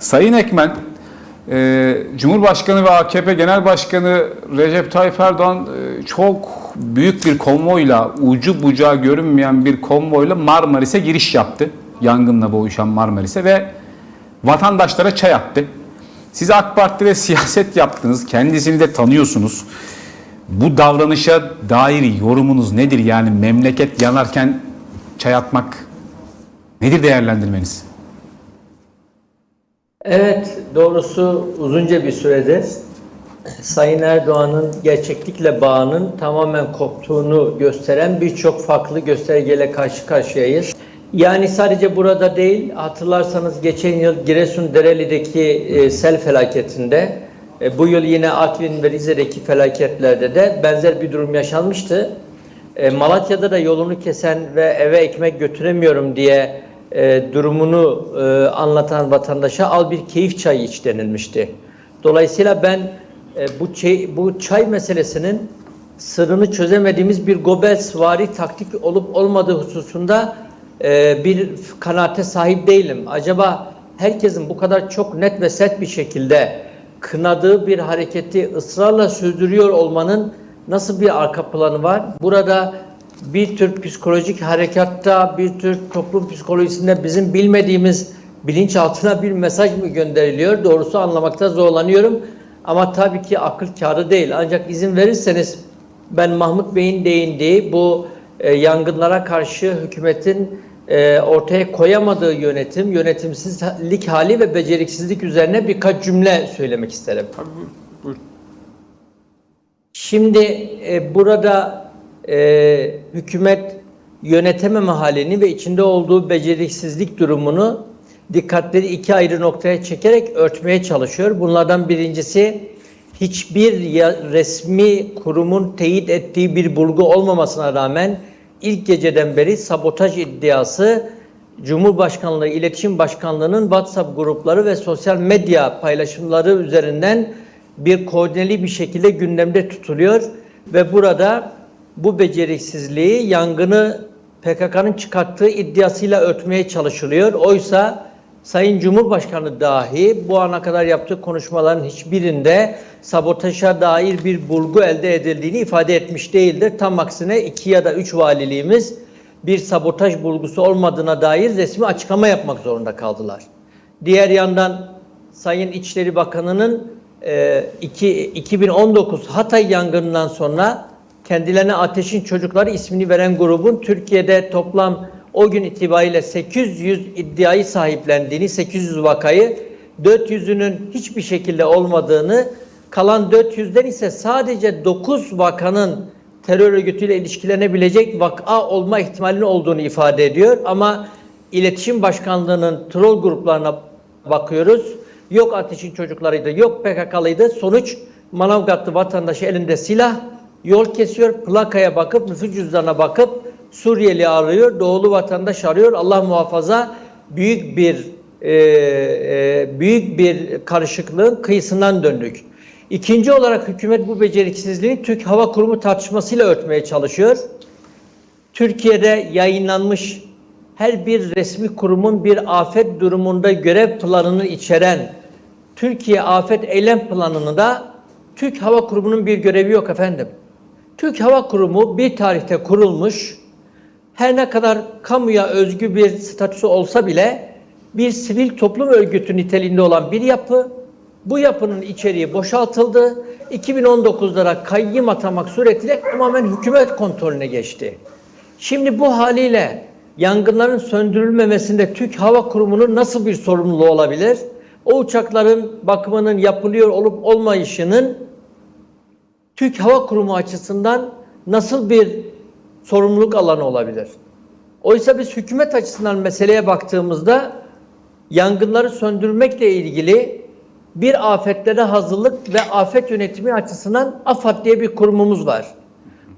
Sayın Ekmen, e, Cumhurbaşkanı ve AKP Genel Başkanı Recep Tayyip Erdoğan e, çok büyük bir konvoyla, ucu bucağı görünmeyen bir konvoyla Marmaris'e giriş yaptı. Yangınla boğuşan Marmaris'e ve vatandaşlara çay attı. Siz AK Parti'de siyaset yaptınız, kendisini de tanıyorsunuz. Bu davranışa dair yorumunuz nedir? Yani memleket yanarken çay atmak nedir değerlendirmeniz? Evet, doğrusu uzunca bir süredir Sayın Erdoğan'ın gerçeklikle bağının tamamen koptuğunu gösteren birçok farklı göstergeyle karşı karşıyayız. Yani sadece burada değil, hatırlarsanız geçen yıl Giresun Dereli'deki e, sel felaketinde, e, bu yıl yine Artvin ve Rize'deki felaketlerde de benzer bir durum yaşanmıştı. E, Malatya'da da yolunu kesen ve eve ekmek götüremiyorum diye e, durumunu e, anlatan vatandaşa al bir keyif çayı iç denilmişti. Dolayısıyla ben e, bu çay, bu çay meselesinin sırrını çözemediğimiz bir Goebbelsvari taktik olup olmadığı hususunda e, bir kanaate sahip değilim. Acaba herkesin bu kadar çok net ve sert bir şekilde kınadığı bir hareketi ısrarla sürdürüyor olmanın nasıl bir arka planı var? Burada bir tür psikolojik harekatta, bir tür toplum psikolojisinde bizim bilmediğimiz bilinçaltına bir mesaj mı gönderiliyor? Doğrusu anlamakta zorlanıyorum. Ama tabii ki akıl kârı değil. Ancak izin verirseniz ben Mahmut Bey'in değindiği bu e, yangınlara karşı hükümetin e, ortaya koyamadığı yönetim, yönetimsizlik hali ve beceriksizlik üzerine birkaç cümle söylemek isterim. Şimdi e, burada e, hükümet yönetememe halini ve içinde olduğu beceriksizlik durumunu dikkatleri iki ayrı noktaya çekerek örtmeye çalışıyor. Bunlardan birincisi hiçbir resmi kurumun teyit ettiği bir bulgu olmamasına rağmen ilk geceden beri sabotaj iddiası Cumhurbaşkanlığı İletişim Başkanlığı'nın WhatsApp grupları ve sosyal medya paylaşımları üzerinden bir koordineli bir şekilde gündemde tutuluyor ve burada bu beceriksizliği yangını PKK'nın çıkarttığı iddiasıyla örtmeye çalışılıyor. Oysa Sayın Cumhurbaşkanı dahi bu ana kadar yaptığı konuşmaların hiçbirinde sabotaja dair bir bulgu elde edildiğini ifade etmiş değildir. Tam aksine iki ya da üç valiliğimiz bir sabotaj bulgusu olmadığına dair resmi açıklama yapmak zorunda kaldılar. Diğer yandan Sayın İçişleri Bakanı'nın e, iki- 2019 Hatay yangınından sonra kendilerine Ateşin Çocukları ismini veren grubun Türkiye'de toplam o gün itibariyle 800 iddiayı sahiplendiğini, 800 vakayı, 400'ünün hiçbir şekilde olmadığını, kalan 400'den ise sadece 9 vakanın terör örgütüyle ilişkilenebilecek vaka olma ihtimalinin olduğunu ifade ediyor. Ama İletişim Başkanlığı'nın troll gruplarına bakıyoruz. Yok ateşin çocuklarıydı, yok PKK'lıydı. Sonuç Manavgatlı vatandaşı elinde silah, yol kesiyor, plakaya bakıp, nüfus cüzdanına bakıp Suriyeli arıyor, doğulu vatandaş arıyor. Allah muhafaza büyük bir e, e, büyük bir karışıklığın kıyısından döndük. İkinci olarak hükümet bu beceriksizliği Türk Hava Kurumu tartışmasıyla örtmeye çalışıyor. Türkiye'de yayınlanmış her bir resmi kurumun bir afet durumunda görev planını içeren Türkiye Afet Eylem Planı'nı da Türk Hava Kurumu'nun bir görevi yok efendim. Türk Hava Kurumu bir tarihte kurulmuş, her ne kadar kamuya özgü bir statüsü olsa bile bir sivil toplum örgütü niteliğinde olan bir yapı, bu yapının içeriği boşaltıldı. 2019'lara kayyım atamak suretiyle tamamen hükümet kontrolüne geçti. Şimdi bu haliyle yangınların söndürülmemesinde Türk Hava Kurumu'nun nasıl bir sorumluluğu olabilir? O uçakların bakımının yapılıyor olup olmayışının Türk Hava Kurumu açısından nasıl bir sorumluluk alanı olabilir? Oysa biz hükümet açısından meseleye baktığımızda yangınları söndürmekle ilgili bir afetlere hazırlık ve afet yönetimi açısından AFAD diye bir kurumumuz var.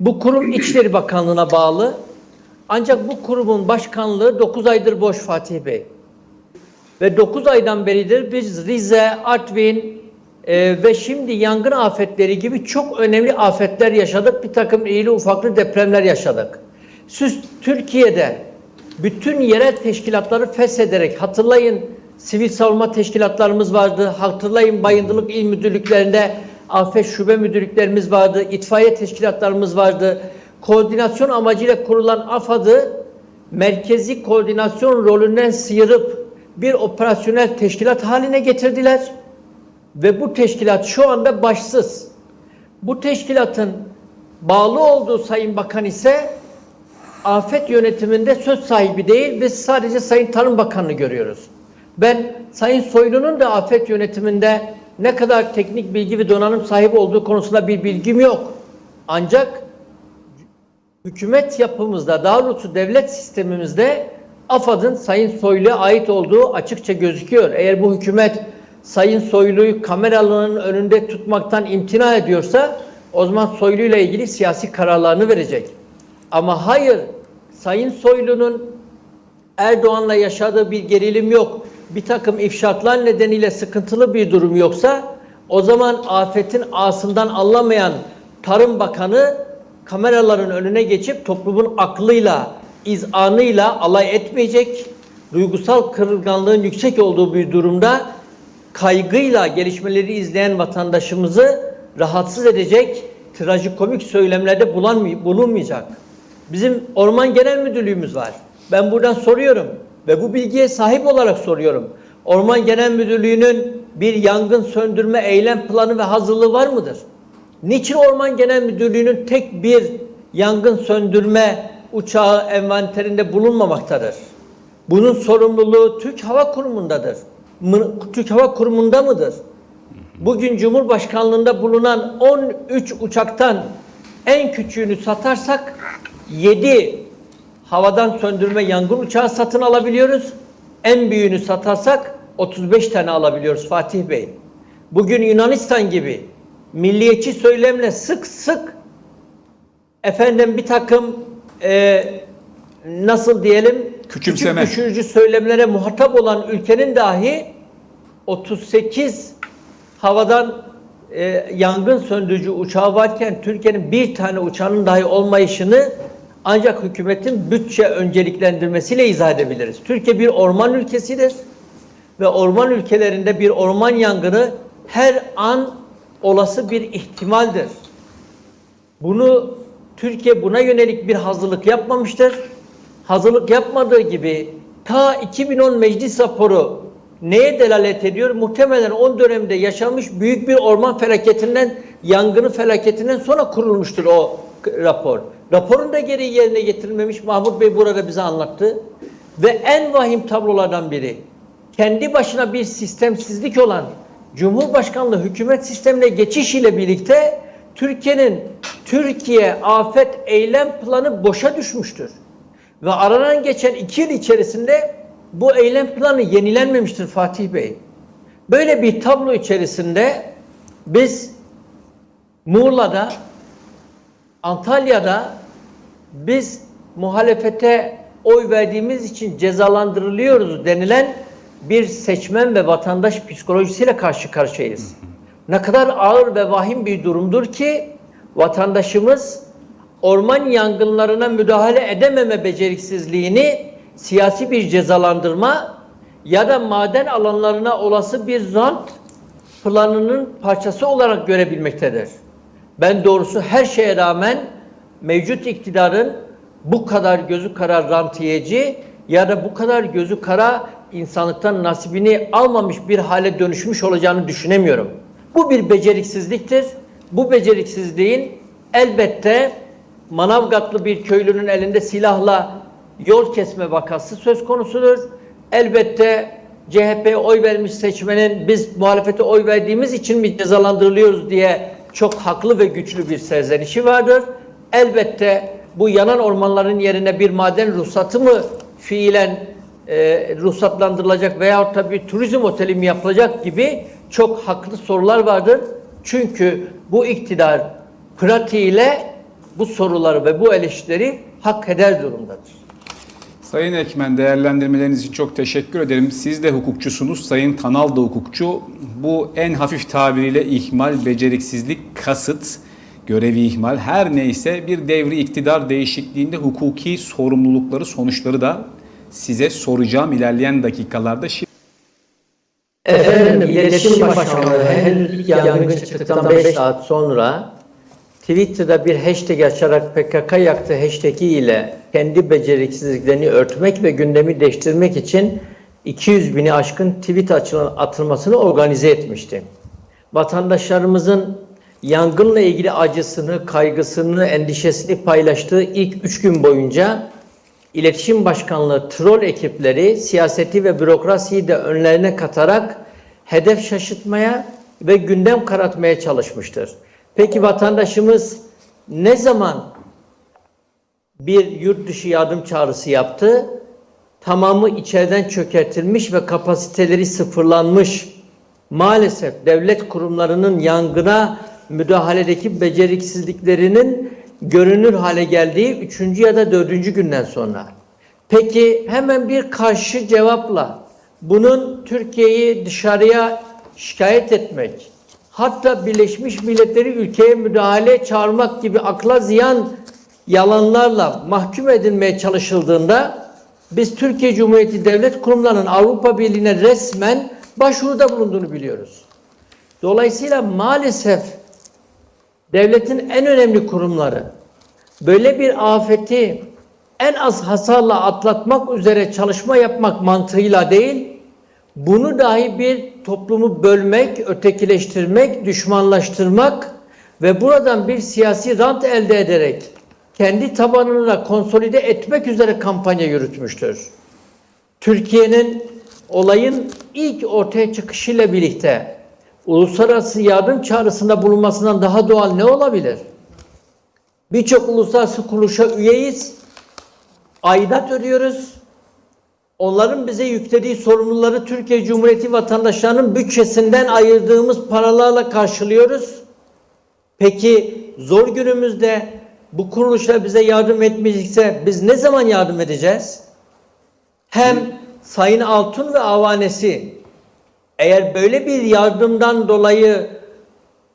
Bu kurum İçişleri Bakanlığı'na bağlı. Ancak bu kurumun başkanlığı 9 aydır boş Fatih Bey. Ve 9 aydan beridir biz Rize, Artvin e, ve şimdi yangın afetleri gibi çok önemli afetler yaşadık. Bir takım iyili ufaklı depremler yaşadık. Siz Türkiye'de bütün yerel teşkilatları feshederek hatırlayın sivil savunma teşkilatlarımız vardı. Hatırlayın bayındırlık il müdürlüklerinde afet şube müdürlüklerimiz vardı. itfaiye teşkilatlarımız vardı. Koordinasyon amacıyla kurulan AFAD'ı merkezi koordinasyon rolünden sıyırıp bir operasyonel teşkilat haline getirdiler. Ve bu teşkilat şu anda başsız. Bu teşkilatın bağlı olduğu Sayın Bakan ise afet yönetiminde söz sahibi değil. Biz sadece Sayın Tarım Bakanı'nı görüyoruz. Ben Sayın Soylu'nun da afet yönetiminde ne kadar teknik bilgi ve donanım sahibi olduğu konusunda bir bilgim yok. Ancak hükümet yapımızda, daha doğrusu devlet sistemimizde AFAD'ın Sayın Soylu'ya ait olduğu açıkça gözüküyor. Eğer bu hükümet Sayın Soylu'yu kameraların önünde tutmaktan imtina ediyorsa o zaman Soylu ile ilgili siyasi kararlarını verecek. Ama hayır, Sayın Soylu'nun Erdoğan'la yaşadığı bir gerilim yok. Bir takım ifşaatlar nedeniyle sıkıntılı bir durum yoksa o zaman afetin ağasından anlamayan Tarım Bakanı kameraların önüne geçip toplumun aklıyla, izanıyla alay etmeyecek. Duygusal kırılganlığın yüksek olduğu bir durumda kaygıyla gelişmeleri izleyen vatandaşımızı rahatsız edecek trajikomik söylemlerde bulunmayacak. Bizim Orman Genel Müdürlüğümüz var. Ben buradan soruyorum ve bu bilgiye sahip olarak soruyorum. Orman Genel Müdürlüğü'nün bir yangın söndürme eylem planı ve hazırlığı var mıdır? Niçin Orman Genel Müdürlüğü'nün tek bir yangın söndürme uçağı envanterinde bulunmamaktadır? Bunun sorumluluğu Türk Hava Kurumu'ndadır. Türk Hava Kurumu'nda mıdır? Bugün Cumhurbaşkanlığında bulunan 13 uçaktan en küçüğünü satarsak 7 havadan söndürme yangın uçağı satın alabiliyoruz. En büyüğünü satarsak 35 tane alabiliyoruz Fatih Bey. Bugün Yunanistan gibi milliyetçi söylemle sık sık efendim bir takım e, nasıl diyelim Küçümseme. küçük düşürücü söylemlere muhatap olan ülkenin dahi 38 havadan e, yangın söndürücü uçağı varken Türkiye'nin bir tane uçağının dahi olmayışını ancak hükümetin bütçe önceliklendirmesiyle izah edebiliriz. Türkiye bir orman ülkesidir ve orman ülkelerinde bir orman yangını her an olası bir ihtimaldir. Bunu Türkiye buna yönelik bir hazırlık yapmamıştır. Hazırlık yapmadığı gibi ta 2010 meclis raporu neye delalet ediyor? Muhtemelen o dönemde yaşanmış büyük bir orman felaketinden, yangını felaketinden sonra kurulmuştur o rapor. Raporun da geri yerine getirilmemiş Mahmut Bey burada bize anlattı. Ve en vahim tablolardan biri kendi başına bir sistemsizlik olan Cumhurbaşkanlığı hükümet sistemine geçiş ile birlikte Türkiye'nin Türkiye afet eylem planı boşa düşmüştür. Ve aradan geçen iki yıl içerisinde bu eylem planı yenilenmemiştir Fatih Bey. Böyle bir tablo içerisinde biz Muğla'da, Antalya'da biz muhalefete oy verdiğimiz için cezalandırılıyoruz denilen bir seçmen ve vatandaş psikolojisiyle karşı karşıyayız. Ne kadar ağır ve vahim bir durumdur ki vatandaşımız orman yangınlarına müdahale edememe beceriksizliğini siyasi bir cezalandırma ya da maden alanlarına olası bir rant planının parçası olarak görebilmektedir. Ben doğrusu her şeye rağmen mevcut iktidarın bu kadar gözü kara rantiyeci ya da bu kadar gözü kara insanlıktan nasibini almamış bir hale dönüşmüş olacağını düşünemiyorum. Bu bir beceriksizliktir. Bu beceriksizliğin elbette Manavgatlı bir köylünün elinde silahla yol kesme vakası söz konusudur. Elbette CHP'ye oy vermiş seçmenin biz muhalefete oy verdiğimiz için mi cezalandırılıyoruz diye çok haklı ve güçlü bir serzenişi vardır. Elbette bu yanan ormanların yerine bir maden ruhsatı mı fiilen e, ruhsatlandırılacak veyahut da bir turizm oteli mi yapılacak gibi çok haklı sorular vardır. Çünkü bu iktidar pratiğiyle bu soruları ve bu eleştirileri hak eder durumdadır. Sayın Ekmen değerlendirmeleriniz için çok teşekkür ederim. Siz de hukukçusunuz. Sayın Tanal da hukukçu. Bu en hafif tabiriyle ihmal, beceriksizlik, kasıt, görevi ihmal her neyse bir devri iktidar değişikliğinde hukuki sorumlulukları, sonuçları da size soracağım ilerleyen dakikalarda. Şimdi Efendim, İletişim Başkanlığı henüz ilk yangın çıktıktan 5 saat sonra Twitter'da bir hashtag açarak PKK yaktı hashtag'i ile kendi beceriksizliklerini örtmek ve gündemi değiştirmek için 200 bini aşkın tweet atılmasını organize etmişti. Vatandaşlarımızın yangınla ilgili acısını, kaygısını, endişesini paylaştığı ilk 3 gün boyunca İletişim Başkanlığı troll ekipleri siyaseti ve bürokrasiyi de önlerine katarak hedef şaşırtmaya ve gündem karatmaya çalışmıştır. Peki vatandaşımız ne zaman bir yurt dışı yardım çağrısı yaptı? Tamamı içeriden çökertilmiş ve kapasiteleri sıfırlanmış. Maalesef devlet kurumlarının yangına müdahaledeki beceriksizliklerinin görünür hale geldiği üçüncü ya da dördüncü günden sonra. Peki hemen bir karşı cevapla bunun Türkiye'yi dışarıya şikayet etmek, hatta Birleşmiş Milletleri ülkeye müdahale çağırmak gibi akla ziyan yalanlarla mahkum edilmeye çalışıldığında biz Türkiye Cumhuriyeti Devlet Kurumlarının Avrupa Birliği'ne resmen başvuruda bulunduğunu biliyoruz. Dolayısıyla maalesef devletin en önemli kurumları böyle bir afeti en az hasarla atlatmak üzere çalışma yapmak mantığıyla değil, bunu dahi bir toplumu bölmek, ötekileştirmek, düşmanlaştırmak ve buradan bir siyasi rant elde ederek kendi tabanını da konsolide etmek üzere kampanya yürütmüştür. Türkiye'nin olayın ilk ortaya çıkışıyla birlikte uluslararası yardım çağrısında bulunmasından daha doğal ne olabilir? Birçok uluslararası kuruluşa üyeyiz. Aidat ödüyoruz. Onların bize yüklediği sorumluları Türkiye Cumhuriyeti vatandaşlarının bütçesinden ayırdığımız paralarla karşılıyoruz. Peki zor günümüzde bu kuruluşlar bize yardım etmeyecekse biz ne zaman yardım edeceğiz? Hem Sayın Altun ve avanesi eğer böyle bir yardımdan dolayı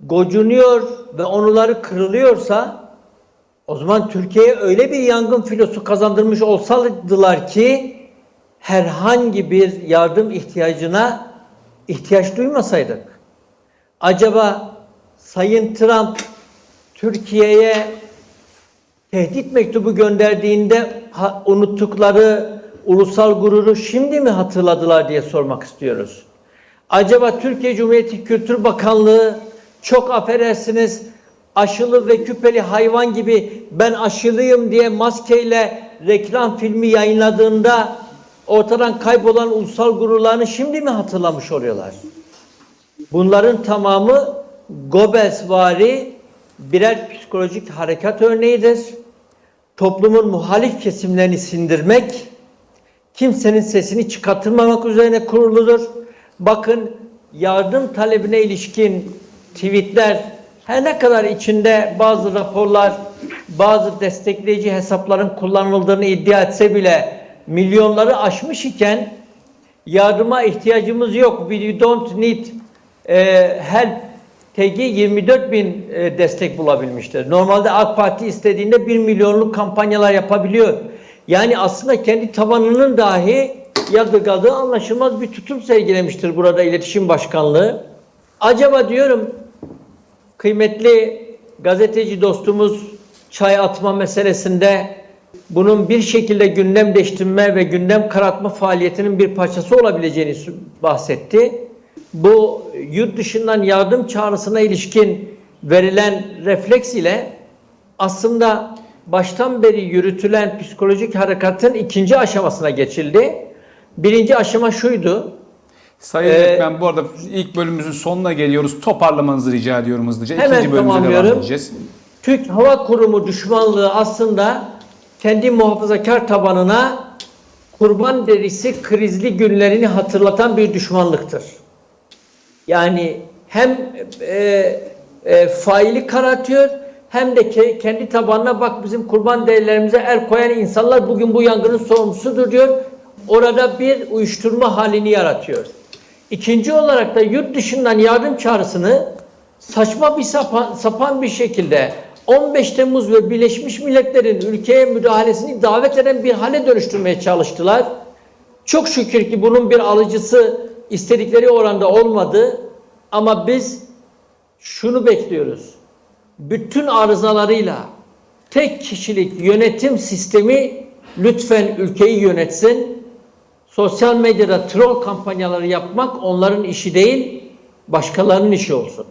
gocunuyor ve onuları kırılıyorsa o zaman Türkiye'ye öyle bir yangın filosu kazandırmış olsalardılar ki herhangi bir yardım ihtiyacına ihtiyaç duymasaydık. Acaba Sayın Trump Türkiye'ye tehdit mektubu gönderdiğinde unuttukları ulusal gururu şimdi mi hatırladılar diye sormak istiyoruz. Acaba Türkiye Cumhuriyeti Kültür Bakanlığı çok affedersiniz aşılı ve küpeli hayvan gibi ben aşılıyım diye maskeyle reklam filmi yayınladığında ortadan kaybolan ulusal gururlarını şimdi mi hatırlamış oluyorlar? Bunların tamamı Goebbelsvari birer psikolojik harekat örneğidir. Toplumun muhalif kesimlerini sindirmek, kimsenin sesini çıkartmamak üzerine kuruludur. Bakın yardım talebine ilişkin tweetler her ne kadar içinde bazı raporlar, bazı destekleyici hesapların kullanıldığını iddia etse bile milyonları aşmış iken yardıma ihtiyacımız yok. We don't need e, help TG 24 bin e, destek bulabilmiştir. Normalde AK Parti istediğinde 1 milyonluk kampanyalar yapabiliyor. Yani aslında kendi tabanının dahi yadırgadığı anlaşılmaz bir tutum sergilemiştir burada iletişim başkanlığı. Acaba diyorum kıymetli gazeteci dostumuz çay atma meselesinde bunun bir şekilde gündem değiştirme ve gündem karatma faaliyetinin bir parçası olabileceğini bahsetti. Bu yurt dışından yardım çağrısına ilişkin verilen refleks ile aslında baştan beri yürütülen psikolojik harekatın ikinci aşamasına geçildi. Birinci aşama şuydu. Sayın Ee, Öğretmen bu arada ilk bölümümüzün sonuna geliyoruz. Toparlamanızı rica ediyorum hızlıca. Hemen İkinci bölümde devam edeceğiz. Türk Hava Kurumu düşmanlığı aslında kendi muhafazakar tabanına kurban derisi krizli günlerini hatırlatan bir düşmanlıktır. Yani hem e, e, faili karartıyor hem de ke- kendi tabanına bak bizim kurban değerlerimize el koyan insanlar bugün bu yangının sorumlusudur diyor. Orada bir uyuşturma halini yaratıyor. İkinci olarak da yurt dışından yardım çağrısını saçma bir sapan, sapan bir şekilde 15 Temmuz ve Birleşmiş Milletler'in ülkeye müdahalesini davet eden bir hale dönüştürmeye çalıştılar. Çok şükür ki bunun bir alıcısı istedikleri oranda olmadı ama biz şunu bekliyoruz. Bütün arızalarıyla tek kişilik yönetim sistemi lütfen ülkeyi yönetsin. Sosyal medyada troll kampanyaları yapmak onların işi değil, başkalarının işi olsun.